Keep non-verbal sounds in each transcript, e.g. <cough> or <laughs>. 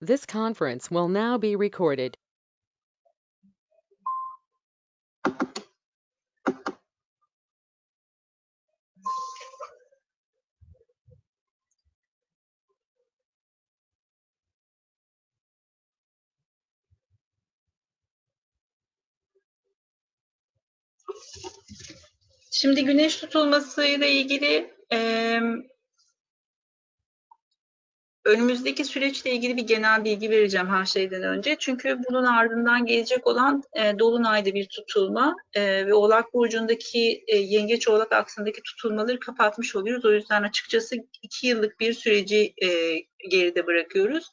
This conference will now be recorded. Şimdi güneş tutulması ile ilgili eee, önümüzdeki süreçle ilgili bir genel bilgi vereceğim her şeyden önce. Çünkü bunun ardından gelecek olan e, Dolunay'da bir tutulma e, ve Oğlak Burcu'ndaki e, Yengeç Oğlak aksındaki tutulmaları kapatmış oluyoruz. O yüzden açıkçası iki yıllık bir süreci e, geride bırakıyoruz.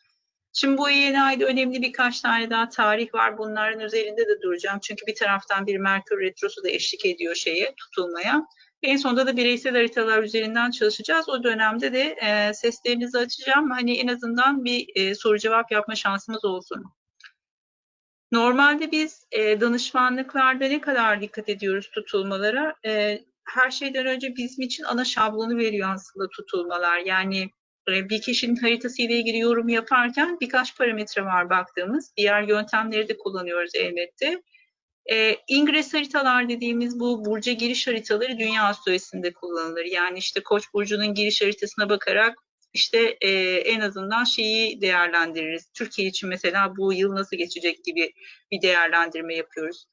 Şimdi bu yeni ayda önemli birkaç tane daha tarih var. Bunların üzerinde de duracağım. Çünkü bir taraftan bir Merkür Retrosu da eşlik ediyor şeye, tutulmaya. En sonunda da bireysel haritalar üzerinden çalışacağız. O dönemde de e, seslerinizi açacağım. Hani en azından bir e, soru cevap yapma şansımız olsun. Normalde biz e, danışmanlıklarda ne kadar dikkat ediyoruz tutulmalara? E, her şeyden önce bizim için ana şablonu veriyor aslında tutulmalar. Yani e, bir kişinin haritası ile ilgili yorum yaparken birkaç parametre var baktığımız. Diğer yöntemleri de kullanıyoruz elbette. E, ingres haritalar dediğimiz bu burca giriş haritaları dünya astrolojisinde kullanılır. Yani işte Koç burcunun giriş haritasına bakarak işte e, en azından şeyi değerlendiririz. Türkiye için mesela bu yıl nasıl geçecek gibi bir değerlendirme yapıyoruz.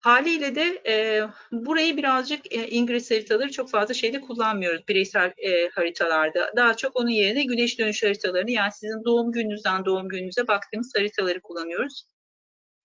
Haliyle de e, burayı birazcık e, ingres haritaları çok fazla şeyde kullanmıyoruz bireysel e, haritalarda. Daha çok onun yerine güneş dönüş haritalarını yani sizin doğum gününüzden doğum gününüze baktığımız haritaları kullanıyoruz.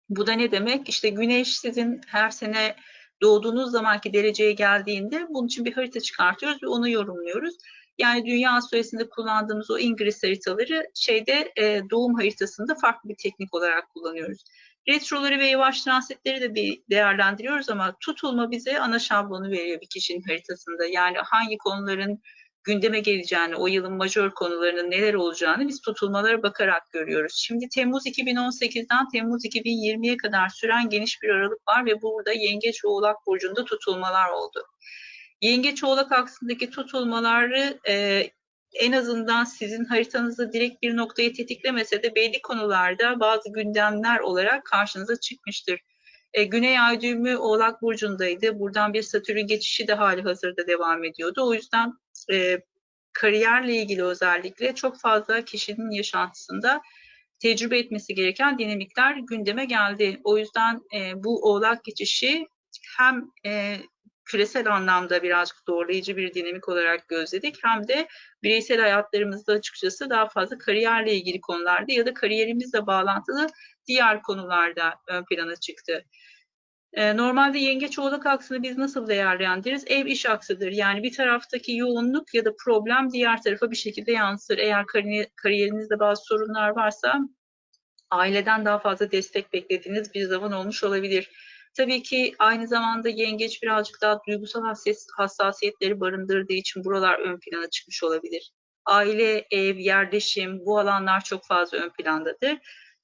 Bu da ne demek? İşte güneş sizin her sene doğduğunuz zamanki dereceye geldiğinde bunun için bir harita çıkartıyoruz ve onu yorumluyoruz. Yani dünya astrolojisinde kullandığımız o ingres haritaları şeyde e, doğum haritasında farklı bir teknik olarak kullanıyoruz. Retroları ve yavaş transitleri de bir değerlendiriyoruz ama tutulma bize ana şablonu veriyor bir kişinin haritasında. Yani hangi konuların gündeme geleceğini, o yılın majör konularının neler olacağını biz tutulmalara bakarak görüyoruz. Şimdi Temmuz 2018'den Temmuz 2020'ye kadar süren geniş bir aralık var ve burada Yengeç Oğlak Burcu'nda tutulmalar oldu. Yengeç Oğlak aksındaki tutulmaları e, en azından sizin haritanızda direkt bir noktayı tetiklemese de belli konularda bazı gündemler olarak karşınıza çıkmıştır. E, Güney Ay düğümü Oğlak Burcu'ndaydı. Buradan bir Satürn geçişi de hali hazırda devam ediyordu. O yüzden e, kariyerle ilgili özellikle çok fazla kişinin yaşantısında tecrübe etmesi gereken dinamikler gündeme geldi. O yüzden e, bu Oğlak geçişi hem e, küresel anlamda birazcık zorlayıcı bir dinamik olarak gözledik. Hem de bireysel hayatlarımızda açıkçası daha fazla kariyerle ilgili konularda ya da kariyerimizle bağlantılı diğer konularda ön plana çıktı. Normalde yengeç oğlak aksını biz nasıl değerlendiririz? Ev iş aksıdır. Yani bir taraftaki yoğunluk ya da problem diğer tarafa bir şekilde yansır. Eğer kariyerinizde bazı sorunlar varsa aileden daha fazla destek beklediğiniz bir zaman olmuş olabilir Tabii ki aynı zamanda yengeç birazcık daha duygusal hassasiyetleri barındırdığı için buralar ön plana çıkmış olabilir. Aile, ev, yerleşim bu alanlar çok fazla ön plandadır.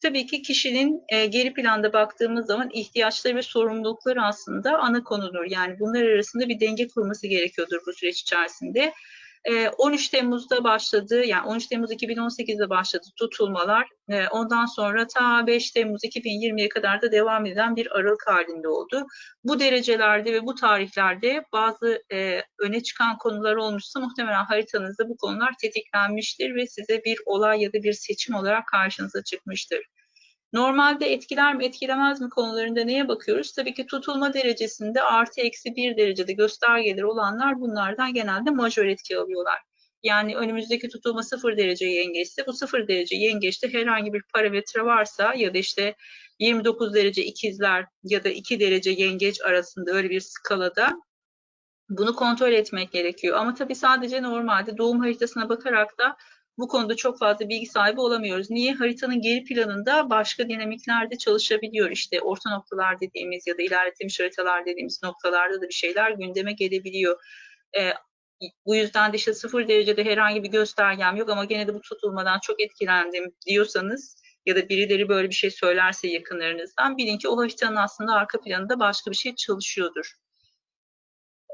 Tabii ki kişinin e, geri planda baktığımız zaman ihtiyaçları ve sorumlulukları aslında ana konudur. Yani bunlar arasında bir denge kurması gerekiyordur bu süreç içerisinde. 13 ee, Temmuz'da başladı, yani 13 Temmuz 2018'de başladı tutulmalar. Ee, ondan sonra ta 5 Temmuz 2020'ye kadar da devam eden bir aralık halinde oldu. Bu derecelerde ve bu tarihlerde bazı e, öne çıkan konular olmuşsa muhtemelen haritanızda bu konular tetiklenmiştir ve size bir olay ya da bir seçim olarak karşınıza çıkmıştır. Normalde etkiler mi etkilemez mi konularında neye bakıyoruz? Tabii ki tutulma derecesinde artı eksi bir derecede göstergeleri olanlar bunlardan genelde majör etki alıyorlar. Yani önümüzdeki tutulma sıfır derece yengeçse bu sıfır derece yengeçte herhangi bir parametre varsa ya da işte 29 derece ikizler ya da 2 derece yengeç arasında öyle bir skalada bunu kontrol etmek gerekiyor. Ama tabii sadece normalde doğum haritasına bakarak da bu konuda çok fazla bilgi sahibi olamıyoruz. Niye? Haritanın geri planında başka dinamiklerde çalışabiliyor. İşte orta noktalar dediğimiz ya da ilerletilmiş haritalar dediğimiz noktalarda da bir şeyler gündeme gelebiliyor. Ee, bu yüzden de işte sıfır derecede herhangi bir göstergem yok ama gene de bu tutulmadan çok etkilendim diyorsanız ya da birileri böyle bir şey söylerse yakınlarınızdan bilin ki o haritanın aslında arka planında başka bir şey çalışıyordur.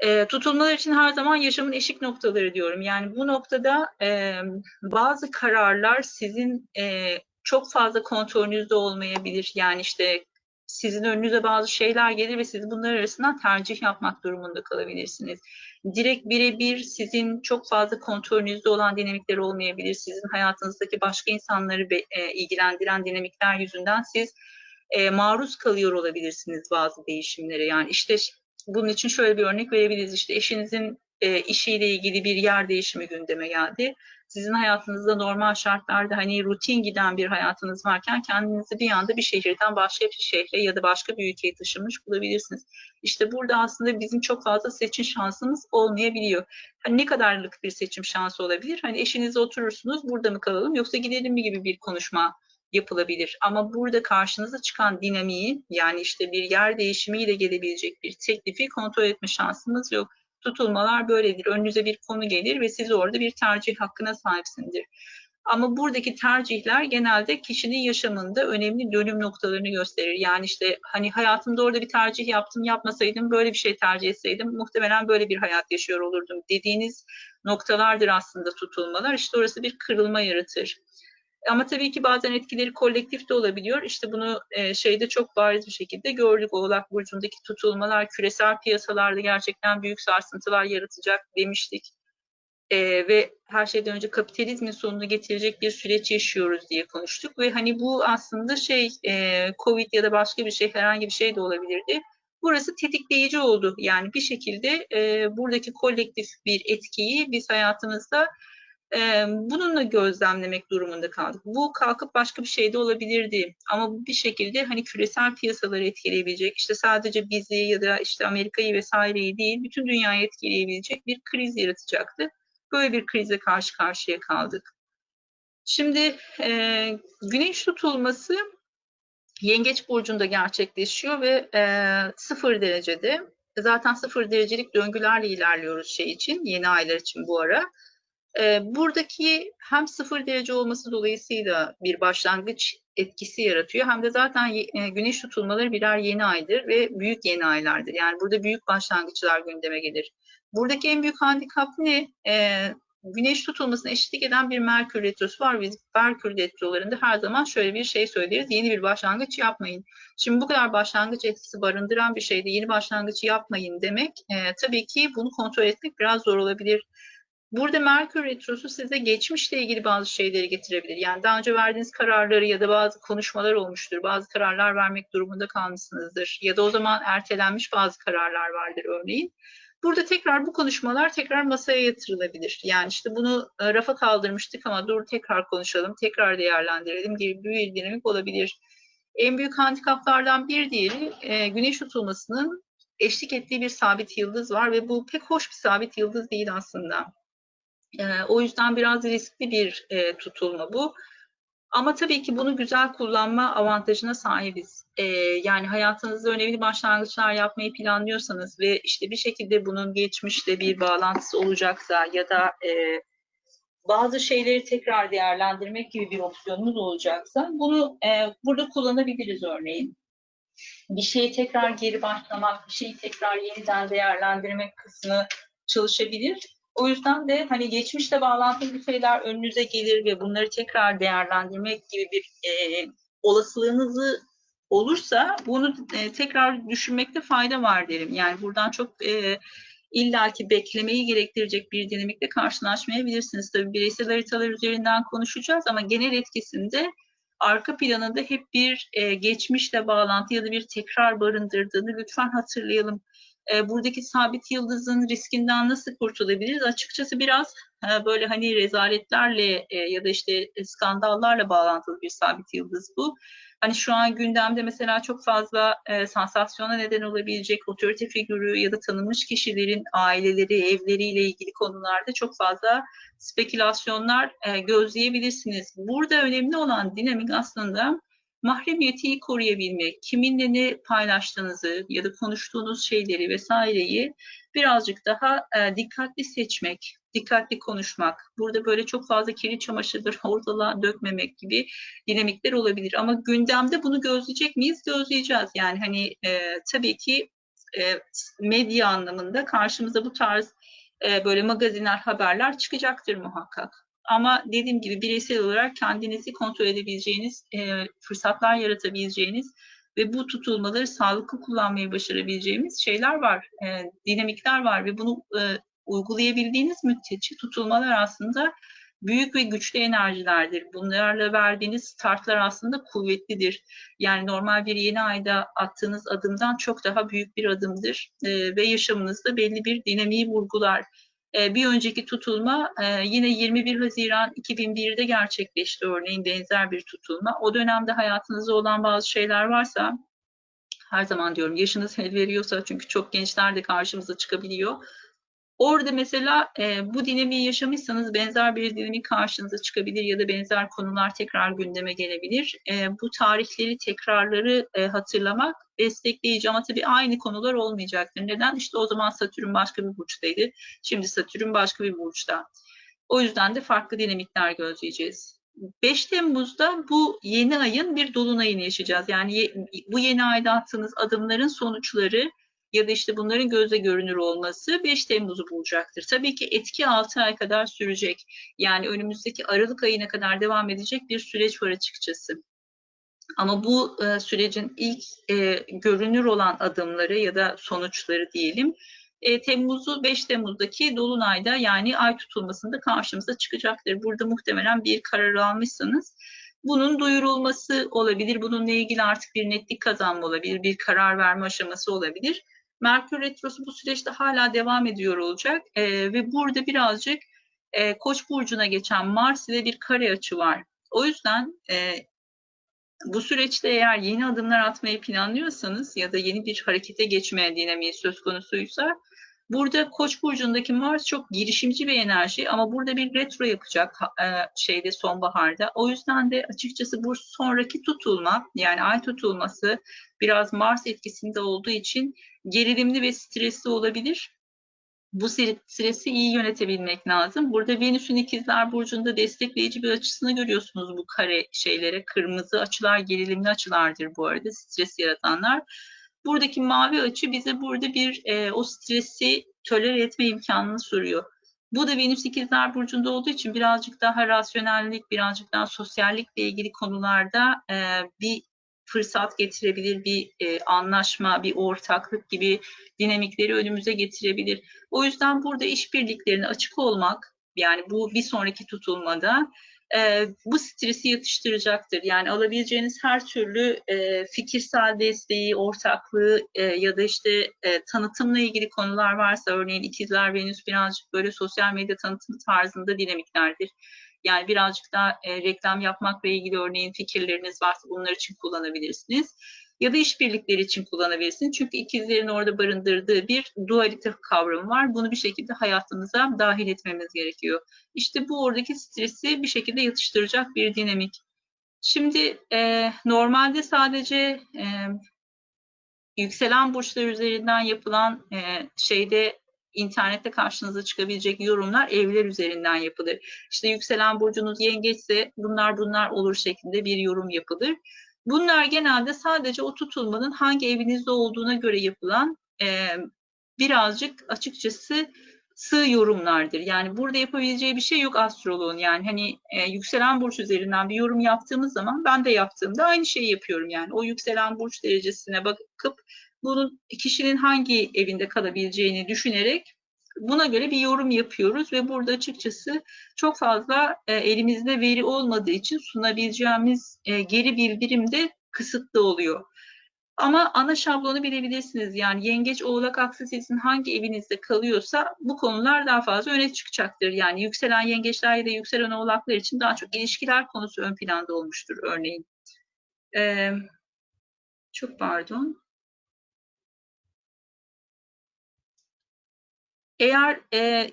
E, tutulmalar için her zaman yaşamın eşik noktaları diyorum. Yani bu noktada e, bazı kararlar sizin e, çok fazla kontrolünüzde olmayabilir. Yani işte sizin önünüze bazı şeyler gelir ve siz bunlar arasından tercih yapmak durumunda kalabilirsiniz. Direkt birebir sizin çok fazla kontrolünüzde olan dinamikler olmayabilir. Sizin hayatınızdaki başka insanları be, e, ilgilendiren dinamikler yüzünden siz e, maruz kalıyor olabilirsiniz bazı değişimlere. Yani işte bunun için şöyle bir örnek verebiliriz. İşte eşinizin e, işiyle ilgili bir yer değişimi gündeme geldi. Sizin hayatınızda normal şartlarda hani rutin giden bir hayatınız varken kendinizi bir anda bir şehirden başka bir şehre ya da başka bir ülkeye taşınmış bulabilirsiniz. İşte burada aslında bizim çok fazla seçim şansımız olmayabiliyor. Hani ne kadarlık bir seçim şansı olabilir? Hani eşinizle oturursunuz burada mı kalalım yoksa gidelim mi gibi bir konuşma yapılabilir. Ama burada karşınıza çıkan dinamiği yani işte bir yer değişimiyle gelebilecek bir teklifi kontrol etme şansımız yok. Tutulmalar böyledir. Önünüze bir konu gelir ve siz orada bir tercih hakkına sahipsindir. Ama buradaki tercihler genelde kişinin yaşamında önemli dönüm noktalarını gösterir. Yani işte hani hayatımda orada bir tercih yaptım, yapmasaydım böyle bir şey tercih etseydim muhtemelen böyle bir hayat yaşıyor olurdum dediğiniz noktalardır aslında tutulmalar. İşte orası bir kırılma yaratır. Ama tabii ki bazen etkileri kolektif de olabiliyor. İşte bunu e, şeyde çok bariz bir şekilde gördük. Oğlak Burcu'ndaki tutulmalar küresel piyasalarda gerçekten büyük sarsıntılar yaratacak demiştik. E, ve her şeyden önce kapitalizmin sonunu getirecek bir süreç yaşıyoruz diye konuştuk. Ve hani bu aslında şey e, Covid ya da başka bir şey herhangi bir şey de olabilirdi. Burası tetikleyici oldu. Yani bir şekilde e, buradaki kolektif bir etkiyi biz hayatımızda bununla gözlemlemek durumunda kaldık. Bu kalkıp başka bir şey de olabilirdi. Ama bir şekilde hani küresel piyasaları etkileyebilecek, işte sadece bizi ya da işte Amerika'yı vesaireyi değil, bütün dünyayı etkileyebilecek bir kriz yaratacaktı. Böyle bir krize karşı karşıya kaldık. Şimdi e, güneş tutulması Yengeç burcunda gerçekleşiyor ve e, sıfır derecede. Zaten sıfır derecelik döngülerle ilerliyoruz şey için, yeni aylar için bu ara. E, buradaki hem sıfır derece olması dolayısıyla bir başlangıç etkisi yaratıyor. Hem de zaten güneş tutulmaları birer yeni aydır ve büyük yeni aylardır. Yani burada büyük başlangıçlar gündeme gelir. Buradaki en büyük handikap ne? E, güneş tutulmasına eşitlik eden bir Merkür Retrosu var. Biz Merkür Retrolarında her zaman şöyle bir şey söyleriz. Yeni bir başlangıç yapmayın. Şimdi bu kadar başlangıç etkisi barındıran bir şeyde yeni başlangıç yapmayın demek e, tabii ki bunu kontrol etmek biraz zor olabilir. Burada Merkür Retrosu size geçmişle ilgili bazı şeyleri getirebilir. Yani daha önce verdiğiniz kararları ya da bazı konuşmalar olmuştur. Bazı kararlar vermek durumunda kalmışsınızdır. Ya da o zaman ertelenmiş bazı kararlar vardır örneğin. Burada tekrar bu konuşmalar tekrar masaya yatırılabilir. Yani işte bunu e, rafa kaldırmıştık ama dur tekrar konuşalım, tekrar değerlendirelim gibi bir dinamik olabilir. En büyük handikaplardan bir diğeri e, güneş tutulmasının eşlik ettiği bir sabit yıldız var ve bu pek hoş bir sabit yıldız değil aslında. E, o yüzden biraz riskli bir e, tutulma bu. Ama tabii ki bunu güzel kullanma avantajına sahibiz. E, yani hayatınızda önemli başlangıçlar yapmayı planlıyorsanız ve işte bir şekilde bunun geçmişte bir bağlantısı olacaksa ya da e, bazı şeyleri tekrar değerlendirmek gibi bir opsiyonumuz olacaksa bunu e, burada kullanabiliriz örneğin. Bir şeyi tekrar geri başlamak, bir şeyi tekrar yeniden değerlendirmek kısmı çalışabilir. O yüzden de hani geçmişle bağlantılı şeyler önünüze gelir ve bunları tekrar değerlendirmek gibi bir e, olasılığınızı olursa bunu e, tekrar düşünmekte fayda var derim. Yani buradan çok e, illaki beklemeyi gerektirecek bir dinamikle karşılaşmayabilirsiniz. Tabii bireysel haritalar üzerinden konuşacağız ama genel etkisinde arka planında hep bir e, geçmişle bağlantı ya da bir tekrar barındırdığını lütfen hatırlayalım e, buradaki sabit yıldızın riskinden nasıl kurtulabiliriz? Açıkçası biraz e, böyle hani rezaletlerle e, ya da işte skandallarla bağlantılı bir sabit yıldız bu. Hani şu an gündemde mesela çok fazla e, sansasyona neden olabilecek otorite figürü ya da tanınmış kişilerin aileleri, evleriyle ilgili konularda çok fazla spekülasyonlar e, gözleyebilirsiniz. Burada önemli olan dinamik aslında mahremiyeti koruyabilmek, kiminle ne paylaştığınızı ya da konuştuğunuz şeyleri vesaireyi birazcık daha e, dikkatli seçmek, dikkatli konuşmak, burada böyle çok fazla kirli çamaşırdır <laughs> ortalığa dökmemek gibi dinamikler olabilir. Ama gündemde bunu gözleyecek miyiz? Gözleyeceğiz. Yani hani e, tabii ki e, medya anlamında karşımıza bu tarz e, böyle magazinler, haberler çıkacaktır muhakkak. Ama dediğim gibi bireysel olarak kendinizi kontrol edebileceğiniz, e, fırsatlar yaratabileceğiniz ve bu tutulmaları sağlıklı kullanmayı başarabileceğimiz şeyler var, e, dinamikler var ve bunu e, uygulayabildiğiniz müddetçe tutulmalar aslında büyük ve güçlü enerjilerdir. Bunlarla verdiğiniz startlar aslında kuvvetlidir. Yani normal bir yeni ayda attığınız adımdan çok daha büyük bir adımdır e, ve yaşamınızda belli bir dinamiği vurgular. E, bir önceki tutulma e, yine 21 Haziran 2001'de gerçekleşti örneğin benzer bir tutulma. O dönemde hayatınızda olan bazı şeyler varsa her zaman diyorum yaşınız el veriyorsa çünkü çok gençler de karşımıza çıkabiliyor Orada mesela e, bu dinamiği yaşamışsanız benzer bir dinamik karşınıza çıkabilir ya da benzer konular tekrar gündeme gelebilir. E, bu tarihleri, tekrarları e, hatırlamak destekleyici ama tabii aynı konular olmayacaktır. Neden? İşte o zaman Satürn başka bir burçtaydı. Şimdi Satürn başka bir burçta. O yüzden de farklı dinamikler gözleyeceğiz. 5 Temmuz'da bu yeni ayın bir dolunayını yaşayacağız. Yani bu yeni ayda attığınız adımların sonuçları ya da işte bunların gözle görünür olması 5 Temmuz'u bulacaktır. Tabii ki etki 6 ay kadar sürecek. Yani önümüzdeki Aralık ayına kadar devam edecek bir süreç var açıkçası. Ama bu e, sürecin ilk e, görünür olan adımları ya da sonuçları diyelim e, Temmuz'u 5 Temmuz'daki Dolunay'da yani ay tutulmasında karşımıza çıkacaktır. Burada muhtemelen bir karar almışsanız bunun duyurulması olabilir. Bununla ilgili artık bir netlik kazanma olabilir, bir karar verme aşaması olabilir. Merkür Retrosu bu süreçte hala devam ediyor olacak e, ve burada birazcık e, Koç burcuna geçen Mars ile bir kare açı var. O yüzden e, bu süreçte eğer yeni adımlar atmayı planlıyorsanız ya da yeni bir harekete geçmeye dinamiği söz konusuysa burada Koç burcundaki Mars çok girişimci bir enerji ama burada bir retro yapacak e, şeyde sonbaharda. O yüzden de açıkçası bu sonraki tutulma yani ay tutulması biraz Mars etkisinde olduğu için gerilimli ve stresli olabilir. Bu stresi iyi yönetebilmek lazım. Burada Venüs'ün ikizler burcunda destekleyici bir açısını görüyorsunuz bu kare şeylere. Kırmızı açılar gerilimli açılardır bu arada stres yaratanlar. Buradaki mavi açı bize burada bir e, o stresi tolere etme imkanını soruyor. Bu da Venüs ikizler burcunda olduğu için birazcık daha rasyonellik, birazcık daha sosyallikle ilgili konularda e, bir fırsat getirebilir, bir e, anlaşma, bir ortaklık gibi dinamikleri önümüze getirebilir. O yüzden burada işbirliklerine açık olmak, yani bu bir sonraki tutulmada e, bu stresi yatıştıracaktır. Yani alabileceğiniz her türlü e, fikirsel desteği, ortaklığı e, ya da işte e, tanıtımla ilgili konular varsa örneğin ikizler Venüs birazcık böyle sosyal medya tanıtım tarzında dinamiklerdir. Yani birazcık daha e, reklam yapmakla ilgili örneğin fikirleriniz varsa bunlar için kullanabilirsiniz. Ya da işbirlikleri için kullanabilirsiniz. Çünkü ikizlerin orada barındırdığı bir dualite kavramı var. Bunu bir şekilde hayatımıza dahil etmemiz gerekiyor. İşte bu oradaki stresi bir şekilde yatıştıracak bir dinamik. Şimdi e, normalde sadece e, yükselen burçlar üzerinden yapılan e, şeyde internette karşınıza çıkabilecek yorumlar evler üzerinden yapılır. İşte yükselen burcunuz yengeçse bunlar bunlar olur şeklinde bir yorum yapılır. Bunlar genelde sadece o tutulmanın hangi evinizde olduğuna göre yapılan e, birazcık açıkçası sığ yorumlardır. Yani burada yapabileceği bir şey yok astroloğun. Yani hani e, yükselen burç üzerinden bir yorum yaptığımız zaman ben de yaptığımda aynı şeyi yapıyorum. Yani o yükselen burç derecesine bakıp bunun kişinin hangi evinde kalabileceğini düşünerek buna göre bir yorum yapıyoruz ve burada açıkçası çok fazla e, elimizde veri olmadığı için sunabileceğimiz e, geri bildirim de kısıtlı oluyor. Ama ana şablonu bilebilirsiniz. Yani yengeç, oğlak, aksisizin hangi evinizde kalıyorsa bu konular daha fazla öne çıkacaktır. Yani yükselen yengeçler ya da yükselen oğlaklar için daha çok ilişkiler konusu ön planda olmuştur örneğin. Ee, çok pardon. Eğer e,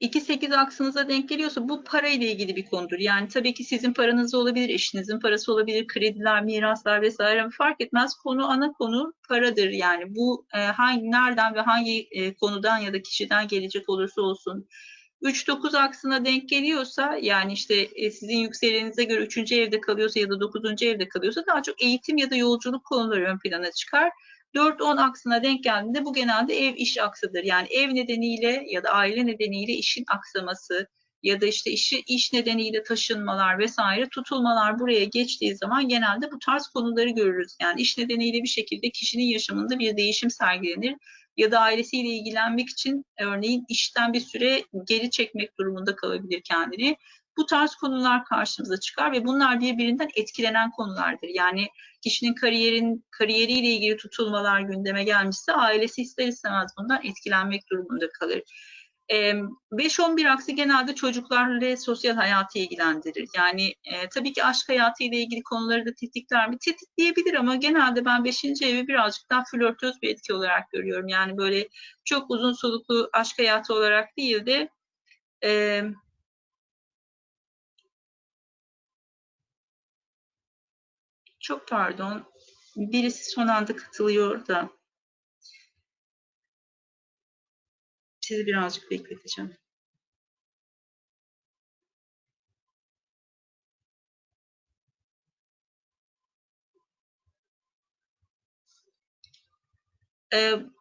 2-8 aksınıza denk geliyorsa bu para ile ilgili bir konudur. Yani tabii ki sizin paranız olabilir, eşinizin parası olabilir, krediler, miraslar vesaire fark etmez. Konu ana konu paradır. Yani bu e, hangi nereden ve hangi e, konudan ya da kişiden gelecek olursa olsun. 3-9 aksına denk geliyorsa yani işte e, sizin yükselenize göre 3. evde kalıyorsa ya da 9. evde kalıyorsa daha çok eğitim ya da yolculuk konuları ön plana çıkar. 4-10 aksına denk geldiğinde bu genelde ev iş aksıdır. Yani ev nedeniyle ya da aile nedeniyle işin aksaması ya da işte işi, iş nedeniyle taşınmalar vesaire tutulmalar buraya geçtiği zaman genelde bu tarz konuları görürüz. Yani iş nedeniyle bir şekilde kişinin yaşamında bir değişim sergilenir ya da ailesiyle ilgilenmek için örneğin işten bir süre geri çekmek durumunda kalabilir kendini. Bu tarz konular karşımıza çıkar ve bunlar birbirinden etkilenen konulardır. Yani kişinin kariyerin kariyeriyle ilgili tutulmalar gündeme gelmişse ailesi ister istemez bundan etkilenmek durumunda kalır. 5-11 aksi genelde çocuklarla sosyal hayatı ilgilendirir. Yani e, tabii ki aşk hayatı ile ilgili konuları da tetikler mi? Tetikleyebilir ama genelde ben 5. evi birazcık daha flörtöz bir etki olarak görüyorum. Yani böyle çok uzun soluklu aşk hayatı olarak değil de e, çok pardon birisi son anda katılıyor da Sizi birazcık bekleteceğim.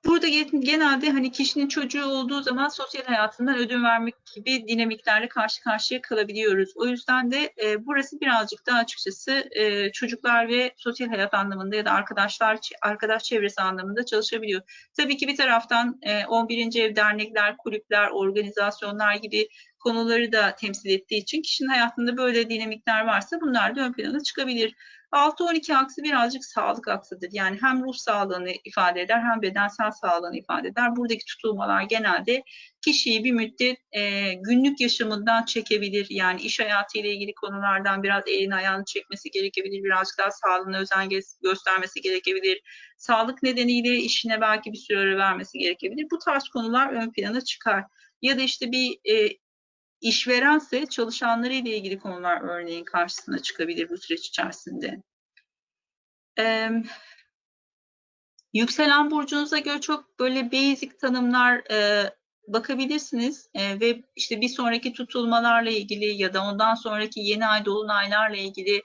Burada genelde hani kişinin çocuğu olduğu zaman sosyal hayatından ödün vermek gibi dinamiklerle karşı karşıya kalabiliyoruz. O yüzden de e, burası birazcık daha açıkçası e, çocuklar ve sosyal hayat anlamında ya da arkadaşlar arkadaş çevresi anlamında çalışabiliyor. Tabii ki bir taraftan 11. E, ev dernekler, kulüpler, organizasyonlar gibi konuları da temsil ettiği için kişinin hayatında böyle dinamikler varsa bunlar da ön plana çıkabilir. 6-12 aksı birazcık sağlık aksıdır. Yani hem ruh sağlığını ifade eder hem bedensel sağlığını ifade eder. Buradaki tutulmalar genelde kişiyi bir müddet e, günlük yaşamından çekebilir. Yani iş hayatı ile ilgili konulardan biraz elini ayağını çekmesi gerekebilir. Birazcık daha sağlığına özen göstermesi gerekebilir. Sağlık nedeniyle işine belki bir süre vermesi gerekebilir. Bu tarz konular ön plana çıkar. Ya da işte bir e, İşverense çalışanları ile ilgili konular örneğin karşısına çıkabilir bu süreç içerisinde. Ee, yükselen burcunuza göre çok böyle basic tanımlar e, bakabilirsiniz e, ve işte bir sonraki tutulmalarla ilgili ya da ondan sonraki yeni ay dolunaylarla ilgili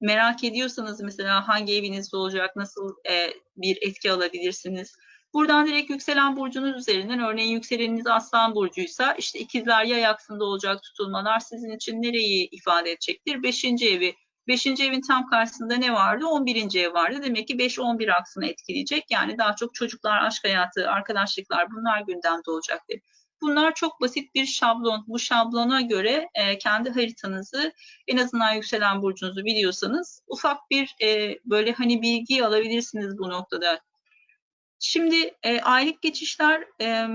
merak ediyorsanız mesela hangi evinizde olacak, nasıl e, bir etki alabilirsiniz? Buradan direkt yükselen burcunuz üzerinden örneğin yükseleniniz aslan burcuysa işte ikizler yay aksında olacak tutulmalar sizin için nereyi ifade edecektir? Beşinci evi. Beşinci evin tam karşısında ne vardı? On birinci ev vardı. Demek ki 5-11 aksını etkileyecek. Yani daha çok çocuklar, aşk hayatı, arkadaşlıklar bunlar gündemde olacaktır. Bunlar çok basit bir şablon. Bu şablona göre e, kendi haritanızı en azından yükselen burcunuzu biliyorsanız ufak bir e, böyle hani bilgi alabilirsiniz bu noktada. Şimdi e, aylık geçişler e,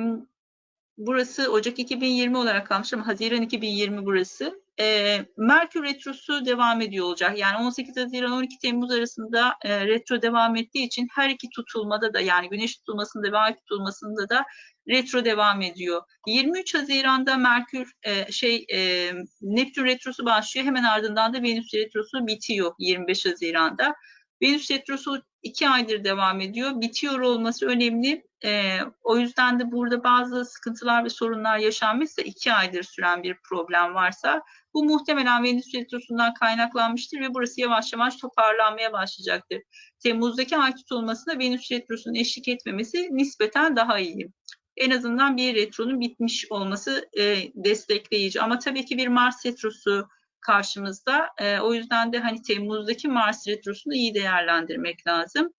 burası Ocak 2020 olarak kalmış ama Haziran 2020 burası. E, Merkür Retrosu devam ediyor olacak. Yani 18 Haziran 12 Temmuz arasında e, retro devam ettiği için her iki tutulmada da yani güneş tutulmasında ve ay tutulmasında da retro devam ediyor. 23 Haziran'da Merkür e, şey e, Neptün retrosu başlıyor. Hemen ardından da Venüs retrosu bitiyor 25 Haziran'da. Venüs retrosu iki aydır devam ediyor. Bitiyor olması önemli. E, o yüzden de burada bazı sıkıntılar ve sorunlar yaşanmışsa iki aydır süren bir problem varsa bu muhtemelen Venüs retrosundan kaynaklanmıştır ve burası yavaş yavaş toparlanmaya başlayacaktır. Temmuz'daki ay tutulmasına Venüs retrosunun eşlik etmemesi nispeten daha iyi. En azından bir retronun bitmiş olması e, destekleyici. Ama tabii ki bir Mars retrosu karşımızda. E, o yüzden de hani Temmuz'daki Mars retrosunu iyi değerlendirmek lazım.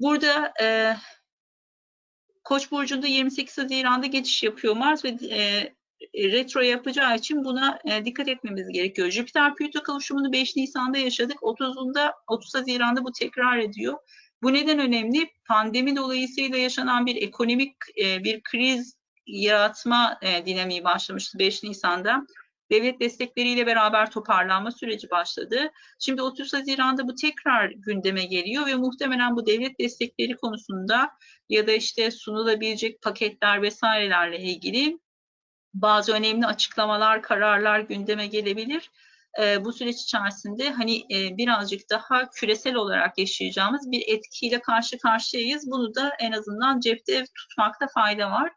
Burada e, Koç burcunda 28 Haziran'da geçiş yapıyor Mars ve e, retro yapacağı için buna e, dikkat etmemiz gerekiyor. Jüpiter Plüto kavuşumunu 5 Nisan'da yaşadık. 30'unda 30 Haziran'da bu tekrar ediyor. Bu neden önemli? Pandemi dolayısıyla yaşanan bir ekonomik e, bir kriz yaratma e, dinamiği başlamıştı 5 Nisan'da devlet destekleriyle beraber toparlanma süreci başladı. Şimdi 30 Haziran'da bu tekrar gündeme geliyor ve muhtemelen bu devlet destekleri konusunda ya da işte sunulabilecek paketler vesairelerle ilgili bazı önemli açıklamalar, kararlar gündeme gelebilir. E, bu süreç içerisinde hani e, birazcık daha küresel olarak yaşayacağımız bir etkiyle karşı karşıyayız. Bunu da en azından cepte tutmakta fayda var.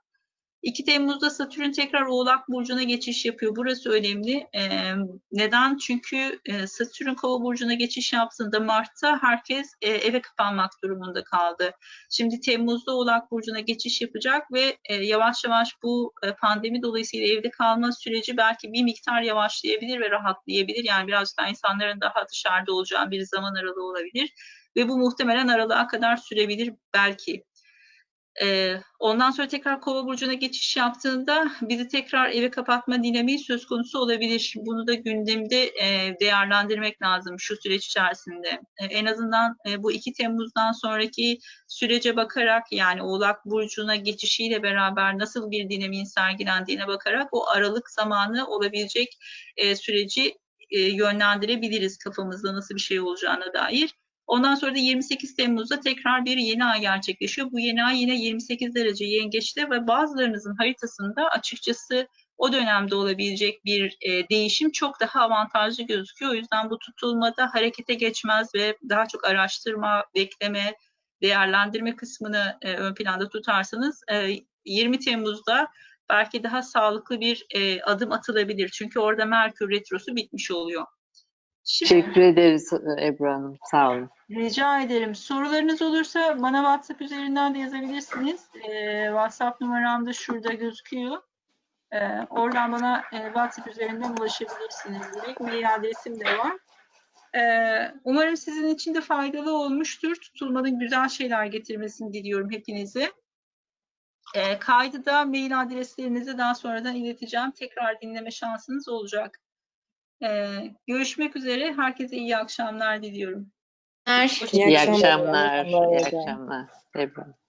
2 Temmuz'da Satürn tekrar Oğlak Burcu'na geçiş yapıyor. Burası önemli. Ee, neden? Çünkü e, Satürn Kova Burcu'na geçiş yaptığında Mart'ta herkes e, eve kapanmak durumunda kaldı. Şimdi Temmuz'da Oğlak Burcu'na geçiş yapacak ve e, yavaş yavaş bu e, pandemi dolayısıyla evde kalma süreci belki bir miktar yavaşlayabilir ve rahatlayabilir. Yani biraz daha insanların daha dışarıda olacağı bir zaman aralığı olabilir. Ve bu muhtemelen aralığa kadar sürebilir belki. Ondan sonra tekrar Kova burcuna geçiş yaptığında bizi tekrar eve kapatma dinamiği söz konusu olabilir. Bunu da gündemde değerlendirmek lazım şu süreç içerisinde. En azından bu 2 Temmuz'dan sonraki sürece bakarak yani Oğlak burcuna geçişiyle beraber nasıl bir dinamiğin sergilendiğine bakarak o aralık zamanı olabilecek süreci yönlendirebiliriz kafamızda nasıl bir şey olacağına dair. Ondan sonra da 28 Temmuz'da tekrar bir yeni ay gerçekleşiyor. Bu yeni ay yine 28 derece yengeçte ve bazılarınızın haritasında açıkçası o dönemde olabilecek bir e, değişim çok daha avantajlı gözüküyor. O yüzden bu tutulmada harekete geçmez ve daha çok araştırma, bekleme, değerlendirme kısmını e, ön planda tutarsanız e, 20 Temmuz'da belki daha sağlıklı bir e, adım atılabilir. Çünkü orada Merkür Retrosu bitmiş oluyor. Teşekkür ederiz Ebru Hanım. Sağ olun. Rica ederim. Sorularınız olursa bana WhatsApp üzerinden de yazabilirsiniz. Ee, WhatsApp numaram da şurada gözüküyor. Ee, oradan bana e, WhatsApp üzerinden ulaşabilirsiniz. Direkt mail adresim de var. Ee, umarım sizin için de faydalı olmuştur. Tutulmanın güzel şeyler getirmesini diliyorum hepinize. Ee, kaydı da mail adreslerinizi daha sonradan ileteceğim. Tekrar dinleme şansınız olacak. Ee, görüşmek üzere. Herkese iyi akşamlar diliyorum. İyi akşamlar. İyi akşamlar. Ebru Hanım.